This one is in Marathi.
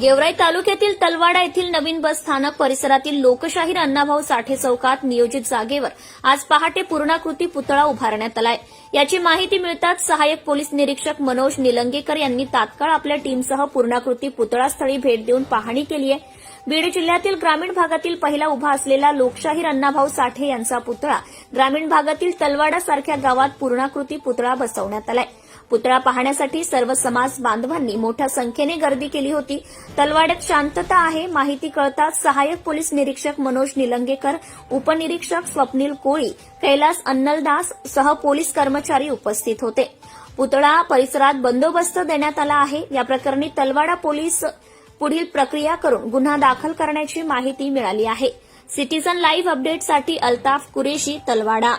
गेवराई तालुक्यातील तलवाडा येथील नवीन बस स्थानक परिसरातील लोकशाहीर अण्णाभाऊ साठे चौकात नियोजित जागेवर आज पहाटे पूर्णाकृती पुतळा उभारण्यात आलाय. याची माहिती मिळताच सहाय्यक पोलीस निरीक्षक मनोज निलंगेकर यांनी तात्काळ आपल्या टीमसह पूर्णाकृती पुतळास्थळी भेट देऊन पाहणी केली आहे. बीड जिल्ह्यातील ग्रामीण भागातील पहिला उभा असलेला लोकशाहीर अण्णाभाऊ साठे यांचा पुतळा ग्रामीण भागातील तलवाडा सारख्या गावात पूर्णाकृती पुतळा बसवण्यात आलाय. पुतळा पाहण्यासाठी सर्व समाज बांधवांनी मोठ्या संख्येने गर्दी केली होती. तलवाड्यात शांतता आहे माहिती कळताच सहाय्यक पोलीस निरीक्षक मनोज निलंगेकर उपनिरीक्षक स्वप्नील कोळी कैलास अन्नलदास सह पोलीस कर्मचारी उपस्थित होते. पुतळा परिसरात बंदोबस्त देण्यात आला आहे. या प्रकरणी तलवाडा पोलीस पुढील प्रक्रिया करून गुन्हा दाखल करण्याची माहिती मिळाली आहे. सिटीजन लाईव्ह अपडेटसाठी अल्ताफ कुरेशी तलवाडा